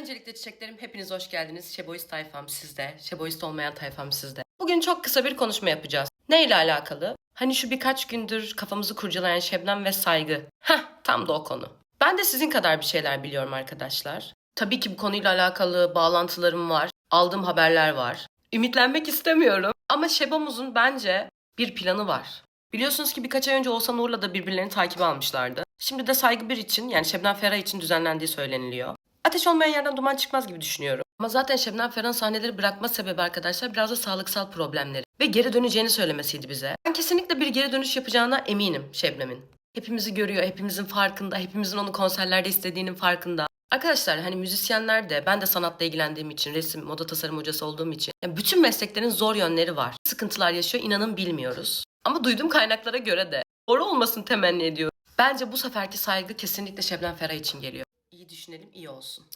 Öncelikle çiçeklerim hepiniz hoş geldiniz. Şeboist tayfam sizde, Şeboist olmayan tayfam sizde. Bugün çok kısa bir konuşma yapacağız. Ne ile alakalı? Hani şu birkaç gündür kafamızı kurcalayan Şebnem ve saygı. Heh, tam da o konu. Ben de sizin kadar bir şeyler biliyorum arkadaşlar. Tabii ki bu konuyla alakalı bağlantılarım var. Aldığım haberler var. Ümitlenmek istemiyorum. Ama Şebomuzun bence bir planı var. Biliyorsunuz ki birkaç ay önce Oğuzhan Uğur'la da birbirlerini takibe almışlardı. Şimdi de Saygı bir için yani Şebnem Ferah için düzenlendiği söyleniliyor. Ateş olmayan yerden duman çıkmaz gibi düşünüyorum. Ama zaten Şebnem Ferah'ın sahneleri bırakma sebebi arkadaşlar biraz da sağlıksal problemleri. Ve geri döneceğini söylemesiydi bize. Ben kesinlikle bir geri dönüş yapacağına eminim Şebnem'in. Hepimizi görüyor, hepimizin farkında, hepimizin onu konserlerde istediğinin farkında. Arkadaşlar hani müzisyenler de ben de sanatla ilgilendiğim için, resim, moda tasarım hocası olduğum için yani bütün mesleklerin zor yönleri var. Sıkıntılar yaşıyor inanın bilmiyoruz. Ama duyduğum kaynaklara göre de doğru olmasını temenni ediyorum. Bence bu seferki saygı kesinlikle Şebnem Ferah için geliyor. İyi düşünelim, iyi olsun.